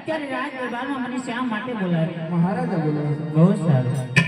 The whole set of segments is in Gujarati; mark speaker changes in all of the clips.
Speaker 1: અત્યારે રાજ દરબારમાં મને શ્યામ માટે બોલાવ્યો?
Speaker 2: મહારાજા બોલાવ્યો
Speaker 1: બહુ સારું.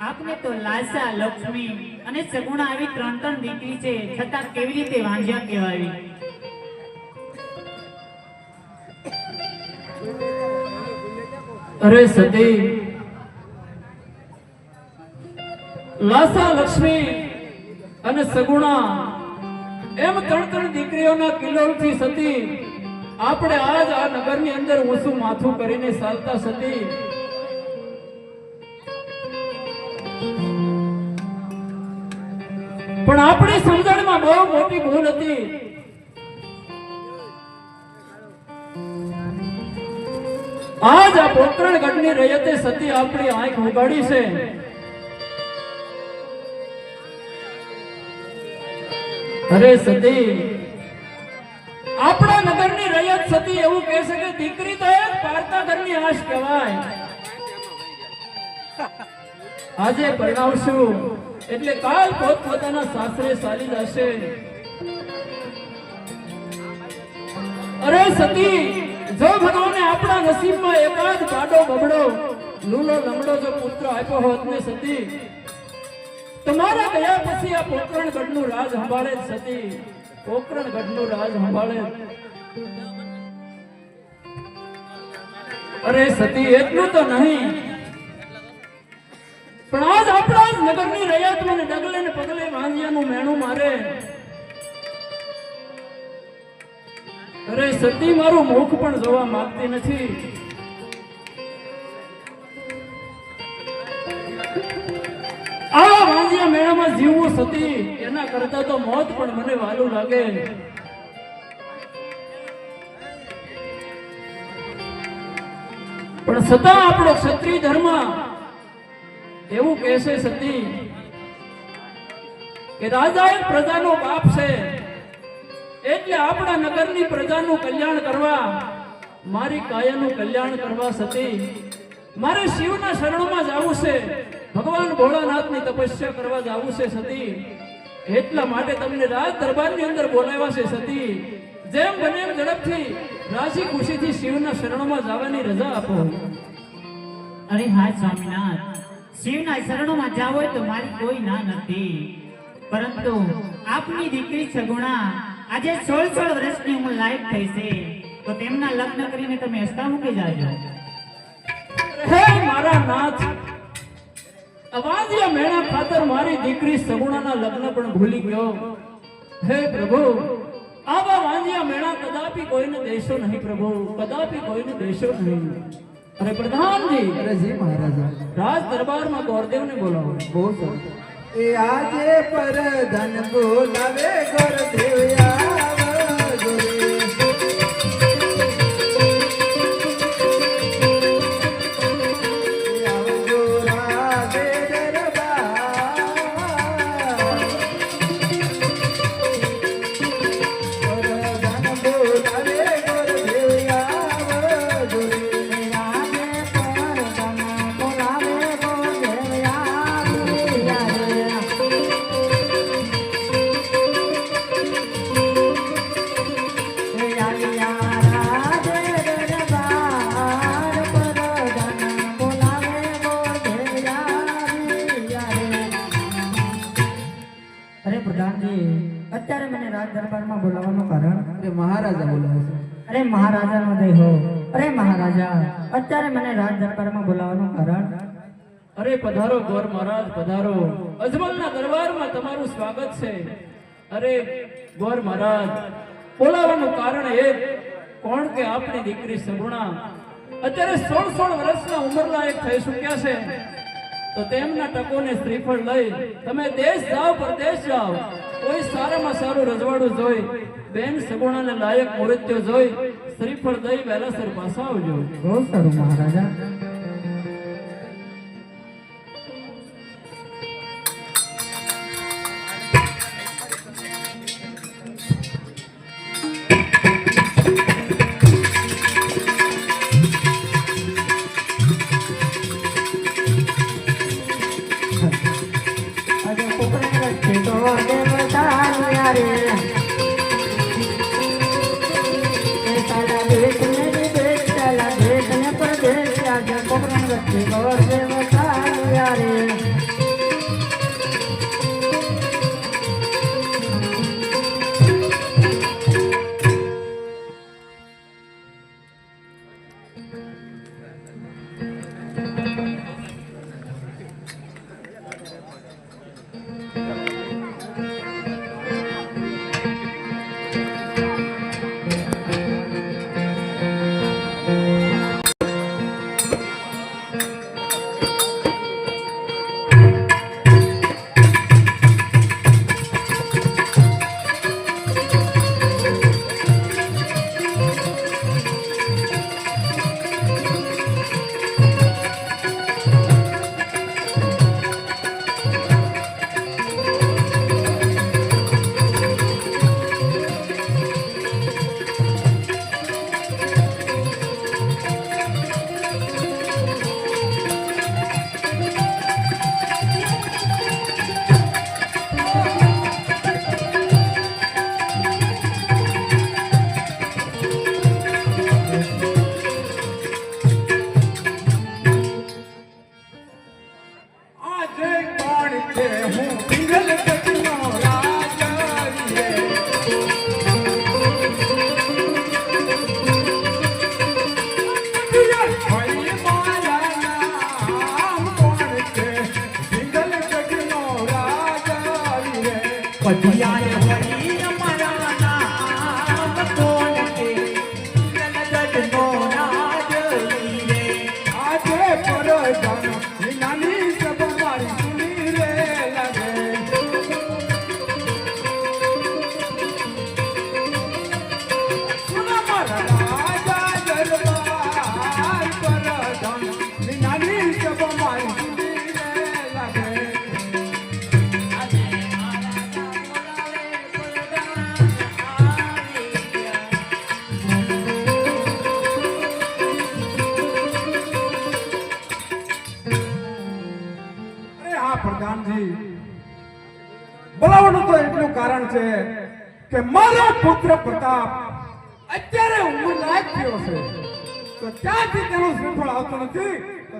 Speaker 1: આપને તો લાસા લક્ષ્મી અને સગુણા આવી ત્રણ ત્રણ દીકરી છે, છતાં કેવી રીતે વાંઝ્યા કહેવાય?
Speaker 2: અરે સતી લાસા લક્ષ્મી અને સગુણા એમ ત્રણ ત્રણ દીકરીઓના કિલ્લોથી સતી આપણે આજ આ નગરની અંદર ઓછું માથું કરીને ચાલતા સતી પણ આપણી સમજણમાં બહુ મોટી ભૂલ હતી. આજ આ પોકરણ ગઢની રયતે સતી આપણી આંખ ઉગાડી છે. અરે સતી, આપણા નગરની રયત સતી એવું કહે છે કે દીકરી તો એક પારતા ઘરની આશ કહેવાય. આજે પરણાવશું. એટલે કાલ પોત પોતાના સાસરે ચાલી જશે. અરે સતી, જો ભગવાને આપણા નસીબમાં એકાદ પાડો બબડો લૂલો લમડો જો પુત્ર આપ્યો હોત ને સતી, તમારા ગયા પછી આ પોકરણ ગઢનું રાજ સંભાળે સતી. પોકરણ ગઢનું રાજ સંભાળે અરે સતી, એટલું તો નહીં. પણ આજ આપણા નગરની રયાત મને ડગલે ને પગલે વાંધિયાનું મેણું મારે. અરે સતી મારું મુખ પણ જોવા માંગતી નથી. સતી, એના કરતા તો મોત પણ મને વાલું લાગે. પણ છતાં આપણો ક્ષત્રિય ધર્મ એવું કહેશે સતી, કે રાજા એ પ્રજાનો બાપ છે. એટલે આપણા નગરની પ્રજાનું કલ્યાણ કરવા, મારી કાયાનું કલ્યાણ કરવા સતી, મારે શિવના શરણોમાં જવું છે. ભગવાન ભોળાનાથની તપસ્યા કરવા જવું છે સતી. એટલા માટે તમને રાજ દરબારની અંદર બોલાવ્યા છે સતી. જેમ બને એમ ઝડપથી, રાજી ખુશીથી શિવના શરણોમાં જવાની રજા આપો.
Speaker 1: અરે હા, સ્વામિનાથ. શિવના શરણોમાં જાવ હોય તો મારી કોઈ ના નથી. પરંતુ આપની દીકરી સગુણા આજે સોળ સોળ વર્ષની ઉંમર લાયક થઈ છે. તો તેમના લગ્ન કરીને તમે હસતા મૂકી જાજો.
Speaker 2: હે મારા નાથ અવાજ્ય મેળા ખાતર મારી દીકરી સગુણાના લગ્ન પણ ભૂલી ગયો. હે પ્રભુ, આવા વાંજ્યા મેળા કદાપી કોઈને દેશો નહીં પ્રભુ, કદાપી કોઈને દેશો નહીં. અરે પ્રધાનજી.
Speaker 3: અરે જી મહારાજા.
Speaker 2: રાજ દરબારમાં ગોરદેવને બોલાવો.
Speaker 3: બહુ સર. એ આજે પર ધન બોલાવે ગોરદેવ આવજો
Speaker 4: અત્યારે મને રાજ દરબારમાં બોલાવવાનું કારણ?
Speaker 2: અરે, પધારો ગોર મહારાજ, પધારો. અજમલના દરબારમાં તમારું સ્વાગત છે. અરે, ગોર મહારાજ, બોલાવવાનું કારણ એ કોણ કે આપણી દીકરી સગુણા? અત્યારે સોળ સોળ વર્ષના ઉંમરલાયક થઈ ચૂક્યા છે. તો તેમના ટકોને શ્રીફળ લઈ તમે દેશ જાઓ, પરદેશ જાઓ. કોઈ સારામાં સારું રજવાડું જોઈ, બેન સગુણાને લાયક મૃત્યુ જોઈ શ્રીફળ દઈ વહેલાસર પાછા આવજો.
Speaker 4: બહુ સારું મહારાજા.
Speaker 3: બોલાવવાનું તો એટલું કારણ છે કે મારો પુત્ર પ્રતાપ અત્યારે ઉંમર લાયક થયો છે. તો ત્યાંથી તેનું શ્રીફળ આવતો નથી.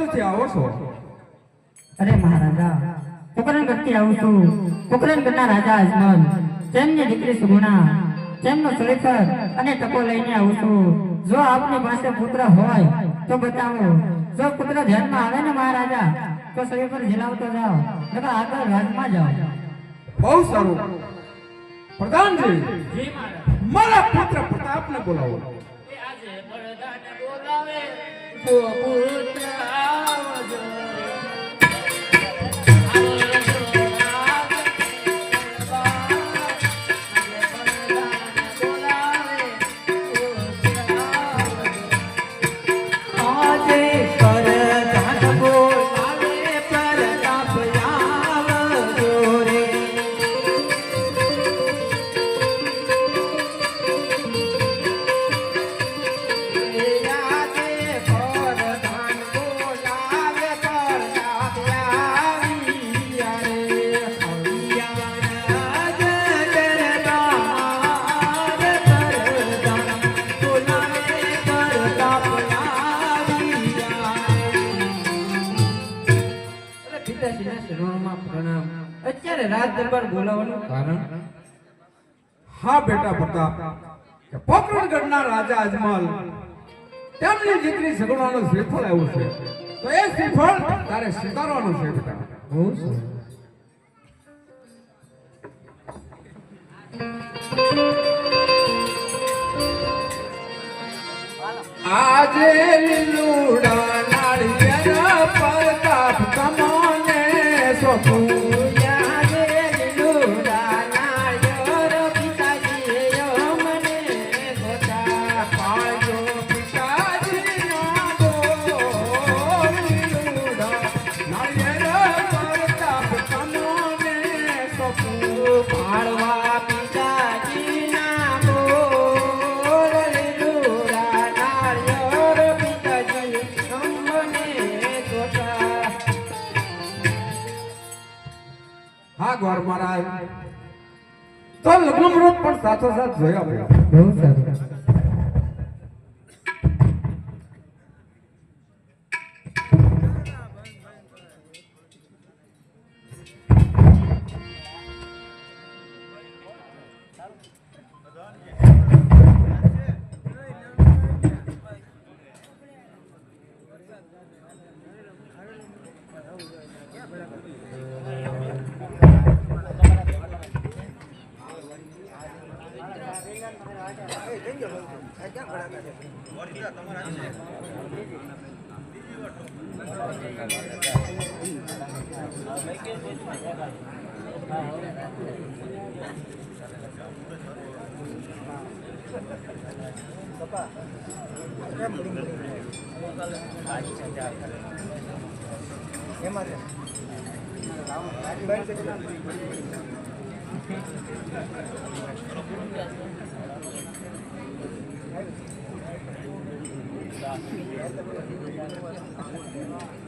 Speaker 3: બાજુથી આવો છો.
Speaker 4: અરે મહારાજા પોકરણ ગઢથી આવું છું. પોકરણ ગઢના રાજા અજમલ તેમની દીકરી સુગુણા તેમનો શ્રીફળ અને ટકો લઈને આવું છું. જો આપની પાસે પુત્ર હોય તો બતાવો. જો પુત્ર ધ્યાનમાં આવે ને મહારાજા તો શ્રીફળ ઝીલાવતો જાઓ નકર આગળ રાજમાં જાઓ.
Speaker 3: બહુ સારું. પ્રધાનજી મારા પુત્ર પ્રતાપને બોલાવો
Speaker 2: એ આજે બળદાને બોલાવે જો પુત્ર આવજો
Speaker 3: બેટા પ્રતાપ કે પોકરણગઢના રાજા અજમલ તેમની દીકરી સગુણાનું શ્રીફળ આવ્યું છે. તો એ શ્રીફળ તારે સ્વીકારવાનું છે બેટા. આજે લીલુડા મુહૂર્ત પણ સાથોસાથ જોયા પડ્યા
Speaker 5: બહુ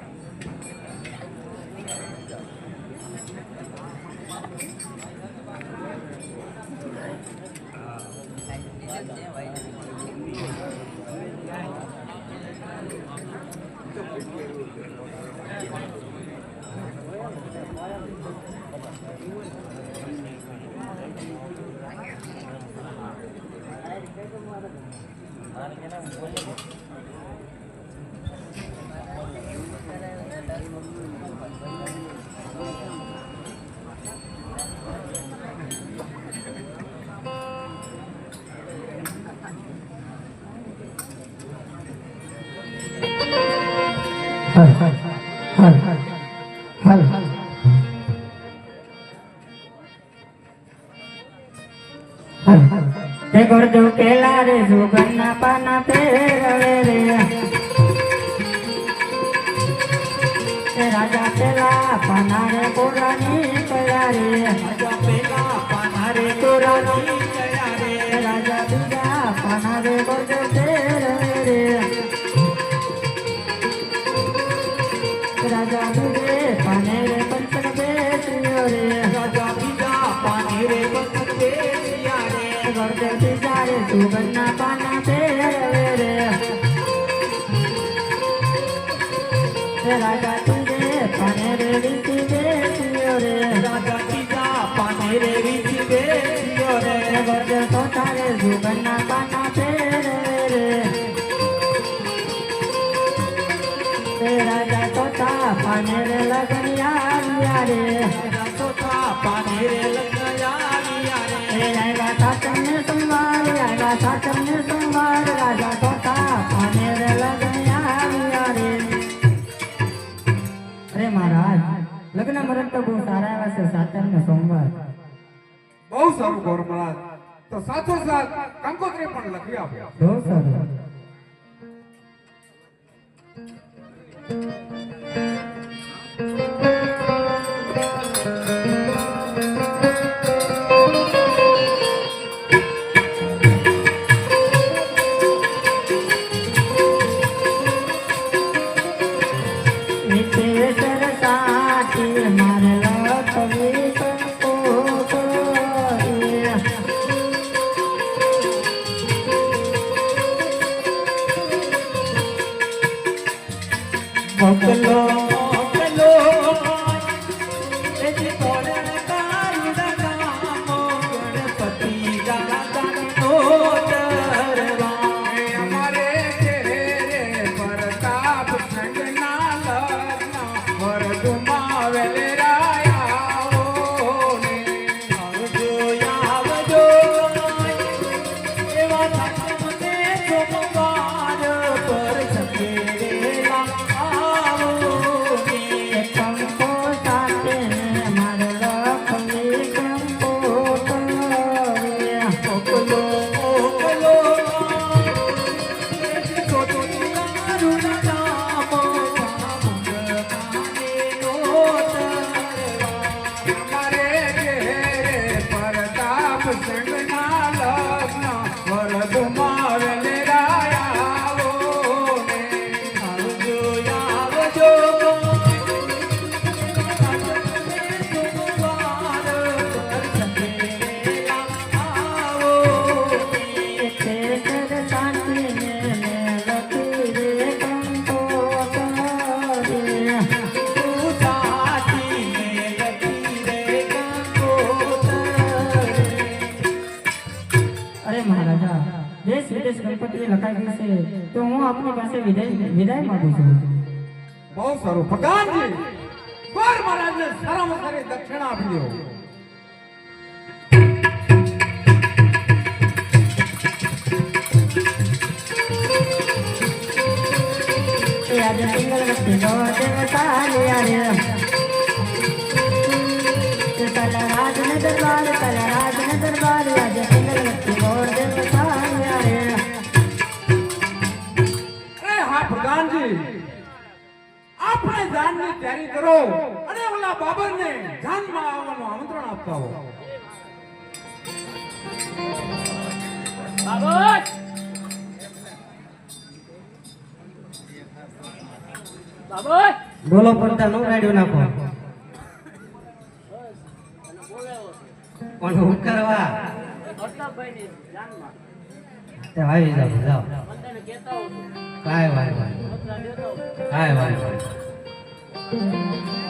Speaker 5: હાલ હાલ
Speaker 4: તે ગોરજો કેલા રે, સુગંધના પાના પેરવે રે. રાજા પેલા પાના રે, કોરાની કયા રે રાજા પેલા પાના રે, કોરાની રે સુગંધના પાના પહેરવે રે રે રાજા તોતા પાને રે લગનિયા રે રાજા તોતા પાને રે લગનિયા રે આવ્યા સાચમને સંવાર આવ્યા સાચમને સંવાર રાજા તોતા પાને રે લગનિયા રે અરે મહારાજ લગ્ન મરદ તો બહુ સારા એવા છે સાતમ ને સોમવાર
Speaker 3: બહુ સારું ગોર મહારાજ તો સાથોસાથ કંકોત્રી પણ લખી આપ્યા
Speaker 4: પાસે વિદાય વિદાય માંગુ છું.
Speaker 3: બહુ સારું. ભગવાનજી ગોર મહારાજને સારામાં સારી દક્ષિણા આપી દો.
Speaker 4: દરબાર તલા
Speaker 3: જાનની તૈયારી કરો અને ઓલા બાબરને જાનમાં આવવાનું આમંત્રણ આપતા હો.
Speaker 2: બાબર! બાબત
Speaker 5: બોલો પડતા નો રાડ્યો નાખો. પણ હું કરવા? તે આવી જાવ જાવ કાંઈ વાય વાય કાંઈ વાય વાય Música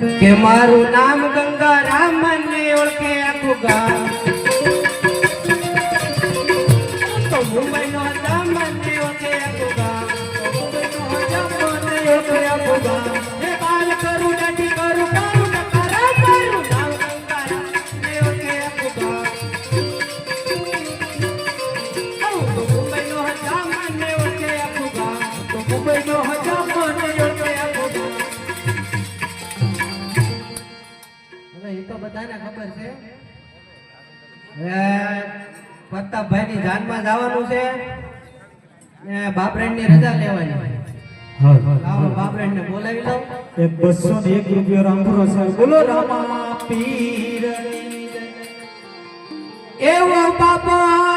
Speaker 5: કે મારું નામ ગંગા રામ ને ઓળખે આખું ગામ. તો મુંબઈ નો જામ ઓળખે આખું ગામ. મુંબઈ નો જામ ઓળખે આખું ગામ. પ્રતાપભાઈ ની જાનમાં જવાનું છે ને બાપરેનની રજા લેવાની. ને બોલાવી લો
Speaker 1: એક બસો ને એક રૂપિયો રામપુરો છે બોલો રામા પીર.
Speaker 3: એવો બાપારો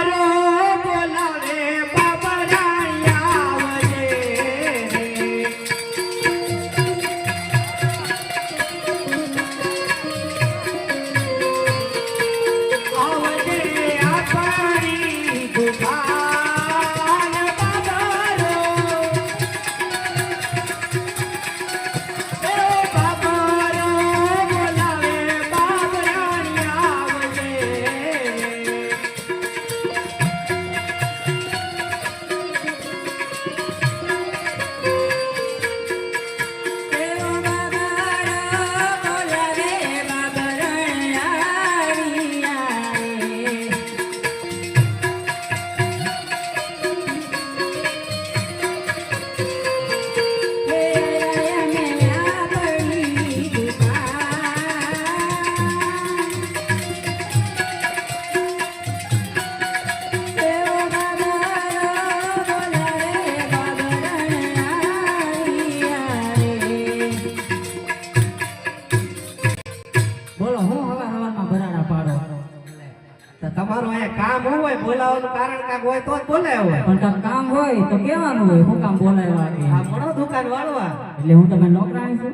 Speaker 5: બોલાવવાનું હોય તો જ બોલાય હોય
Speaker 4: પણ તમે કામ હોય તો કેવાનું હોય હું કામ બોલાવ્યા
Speaker 5: આ મળો દુકાન વાળવા.
Speaker 4: એટલે હું તમે નોકરાણી છું.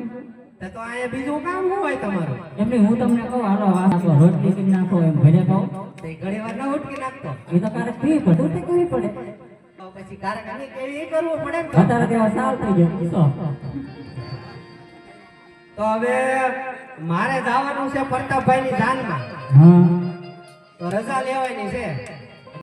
Speaker 5: તો અહીંયા બીજું કામ શું હોય તમારું.
Speaker 4: એમની હું તમને કહું હાલો આ રોટલી કરી નાખો એમ ઘરે કહું.
Speaker 5: તે ઘણી વાર ના ઉઠકી નાખતો.
Speaker 4: એ તો ક્યારેક પી પડે તો કરવી પડે.
Speaker 5: તો પછી કારખાની કેવી એ કરવું પડે ને
Speaker 4: અત્યારે તેવા સાલ થઈ ગયો. તો
Speaker 5: તો હવે મારે જવાનું છે પ્રતાપભાઈની જાનમાં. તો રજા લેવાની છે.